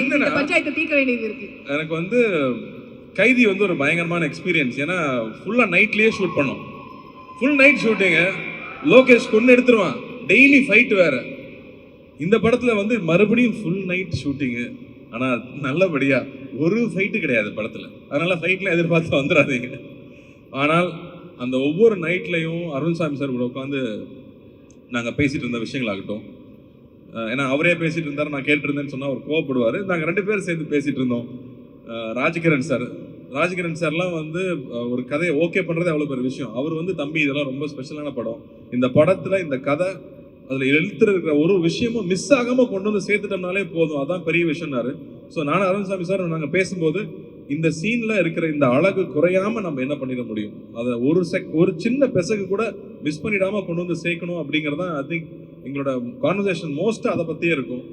என்னன்னா பஞ்சாயத்தை தீர்க்க வேண்டியது இருக்கு. எனக்கு வந்து கைதி வந்து ஒரு பயங்கரமான எக்ஸ்பீரியன்ஸ் ஏன்னா ஃபுல்லாக நைட்லேயே ஷூட் பண்ணோம். ஃபுல் நைட் ஷூட்டிங்கு லோகேஷ் கொண்டு எடுத்துருவான். டெய்லி ஃபைட் வேற. இந்த படத்தில் வந்து மறுபடியும் ஃபுல் நைட் ஷூட்டிங்கு ஆனால் நல்லபடியா ஒரு ஃபைட்டு கிடையாது படத்தில். அதனால ஃபைட்லாம் எதிர்பார்த்து வந்துடாதீங்க ஆனால் அந்த ஒவ்வொரு நைட்லையும் அருண்சாமி சார் கூட உட்காந்து நாங்கள் பேசிட்டு இருந்த விஷயங்களாகட்டும் ஏன்னா அவரே பேசிட்டு இருந்தார் நான் கேட்டிருந்தேன்னு சொன்னால் அவர் கோவப்படுவார். நாங்கள் ரெண்டு பேரும் சேர்ந்து பேசிகிட்டு இருந்தோம் ராஜகிரண் சார். ராஜகிரண் சார்லாம் வந்து ஒரு கதையை ஓகே பண்ணுறது அவ்வளோ பெரிய விஷயம். அவர் வந்து தம்பி இதெல்லாம் ரொம்ப ஸ்பெஷலான படம். இந்த படத்தில் இந்த கதை அதில் எழுத்துருக்கிற ஒரு விஷயமும் மிஸ் ஆகாமல் கொண்டு வந்து சேர்த்துட்டோம்னாலே போதும். அதான் பெரிய விஷயம்னாரு. ஸோ நானும் அருண்சாமி சார் நாங்கள் பேசும்போது இந்த சீனில் இருக்கிற இந்த அழகு குறையாம நம்ம என்ன பண்ணிட முடியும்? அதை ஒரு செக் ஒரு சின்ன பெசகு கூட மிஸ் பண்ணிடாமல் கொண்டு வந்து சேர்க்கணும் அப்படிங்கிறது தான் ஐ திங்க் எங்களோட கான்வர்சேஷன் மோஸ்ட்டாக அதை பற்றியே இருக்கும்.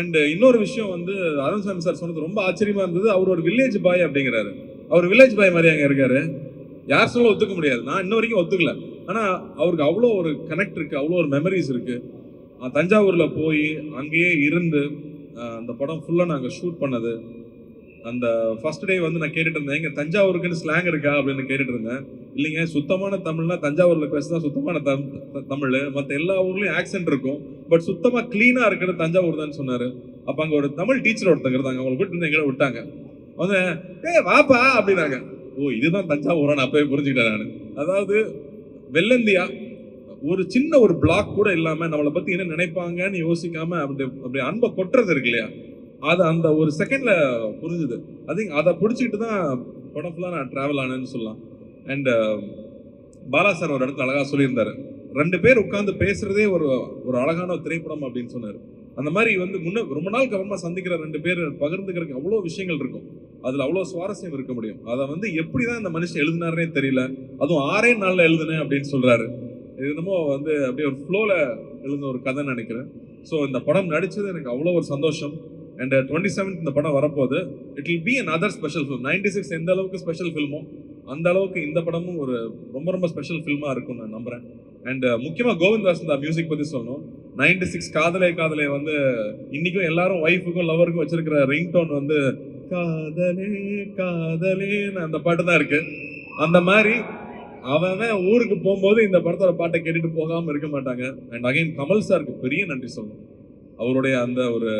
அண்டு இன்னொரு விஷயம் வந்து அருண் சாமி சார் சொன்னது ரொம்ப ஆச்சரியமாக இருந்தது. அவர் ஒரு வில்லேஜ் பாய் அப்படிங்கிறாரு. அவர் வில்லேஜ் பாய் மாதிரி அங்கே இருக்காரு. யார் சொல்ல ஒத்துக்க முடியாது. நான் இன்ன வரைக்கும் ஒத்துக்கல. ஆனால் அவருக்கு அவ்வளோ ஒரு கனெக்ட் இருக்குது அவ்வளோ ஒரு மெமரிஸ் இருக்குது தஞ்சாவூரில் போய் அங்கேயே இருந்து அந்த படம் ஃபுல்லாக நாங்கள் ஷூட் பண்ணது. அந்த ஃபர்ஸ்ட் டே வந்து நான் கேட்டுட்டு இருந்தேன். எங்கள் தஞ்சாவூருக்குன்னு ஸ்லாங் இருக்கா அப்படின்னு கேட்டுட்டு இருந்தேன். இல்லைங்க சுத்தமான தமிழ்னா தஞ்சாவூரில் பேசுனா சுத்தமான தம் தமிழ். மற்ற எல்லா ஊர்லேயும் ஆக்சென்ட் இருக்கும். பட் சுத்தமாக க்ளீனாக இருக்கிறது தஞ்சாவூர் தான் சொன்னார். அப்போ அங்கே ஒரு தமிழ் டீச்சர் ஒருத்தங்க இருந்தாங்க. அவங்களை கூட்டு இருந்து எங்களை விட்டாங்க. வந்து ஏ வாப்பா அப்படின்னாங்க. ஓ இதுதான் தஞ்சாவூரா? நான் அப்பவே புரிஞ்சுக்கிட்டேன் நான். அதாவது வெள்ளந்தியா ஒரு சின்ன ஒரு பிளாக் கூட இல்லாமல் நம்மளை பற்றி என்ன நினைப்பாங்கன்னு யோசிக்காம அப்படி அப்படி அன்பை கொட்டுறது இருக்கு இல்லையா? அது அந்த ஒரு செகண்டில் புரிஞ்சுது. அது அதை பிடிச்சிக்கிட்டு தான் படம் ஃபுல்லாக நான் ட்ராவல் ஆனேன்னு சொல்லலாம். அண்ட் uh, பாலா சார் ஒரு இடத்துல அழகாக சொல்லியிருந்தார். ரெண்டு பேர் உட்காந்து பேசுகிறதே ஒரு ஒரு அழகான திரைப்படம் அப்படின்னு சொன்னார். அந்த மாதிரி வந்து முன்ன ரொம்ப நாள் கவனமாக சந்திக்கிற ரெண்டு பேர் பகிர்ந்துக்கிறதுக்கு அவ்வளோ விஷயங்கள் இருக்கும். அதில் அவ்வளோ சுவாரஸ்யம் இருக்க முடியும். அதை வந்து எப்படி தான் இந்த மனுஷன் எழுதினாருனே தெரியல. அதுவும் ஆறே நாளில் எழுதுனேன் அப்படின்னு சொல்கிறாரு இது என்னமோ வந்து அப்படியே ஒரு ஃப்ளோவில் எழுதின ஒரு கதை நினைக்கிறேன். ஸோ இந்த படம் நடித்தது எனக்கு அவ்வளோ ஒரு சந்தோஷம். அண்ட் டுவெண்ட்டி செவன்த் இந்த படம் வரப்போகுது. It will be another special film ninety six எந்த அளவுக்கு ஸ்பெஷல் ஃபில்மோ அந்த அளவுக்கு இந்த படமும் ஒரு ரொம்ப ரொம்ப ஸ்பெஷல் ஃபில்மாக இருக்கும் நான் நம்புகிறேன் அண்ட் uh, முக்கியமாக கோவிந்த் வாசந்தா மியூசிக் பற்றி சொல்லணும். நைன்டி சிக்ஸ் காதலே காதலே வந்து இன்றைக்கும் எல்லாரும் ஒய்ஃபுக்கும் லவருக்கும் வச்சிருக்கிற ரிங் டோன் வந்து காதலே காதலேன்னு அந்த பாட்டு தான் இருக்கு. அந்த மாதிரி அவன் ஊருக்கு போகும்போது இந்த படத்தோட பாட்டை கேட்டுட்டு போகாமல் இருக்க மாட்டாங்க. அண்ட் அகைன் கமல் சாருக்கு பெரிய நன்றி சொல்லணும். அவருடைய அந்த ஒரு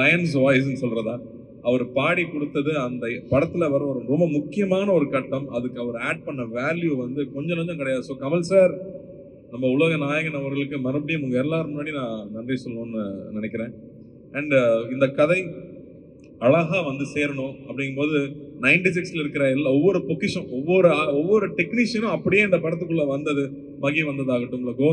லயன்ஸ் வாய்ஸ்ன்னு சொல்கிறதா அவர் பாடி கொடுத்தது அந்த படத்துல வர ஒரு ரொம்ப முக்கியமான ஒரு கட்டம். அதுக்கு அவர் ஆட் பண்ண வேல்யூ வந்து கொஞ்சம் கொஞ்சம் கிடையாது. ஸோ கமல் சார் நம்ம உலக நாயகன் அவர்களுக்கு மறுபடியும் உங்க எல்லாரும் முன்னாடி நான் நன்றி சொல்லணும்னு நினைக்கிறேன். அண்ட் uh, இந்த கதை அழகா வந்து சேரணும் அப்படிங்கும்போது நைன்டி சிக்ஸ்ல இருக்கிற எல்லா ஒவ்வொரு பொக்கிஷம் ஒவ்வொரு ஒவ்வொரு டெக்னீஷியனும் அப்படியே இந்த படத்துக்குள்ள வந்தது மகி வந்ததாகட்டும். இல்ல கோ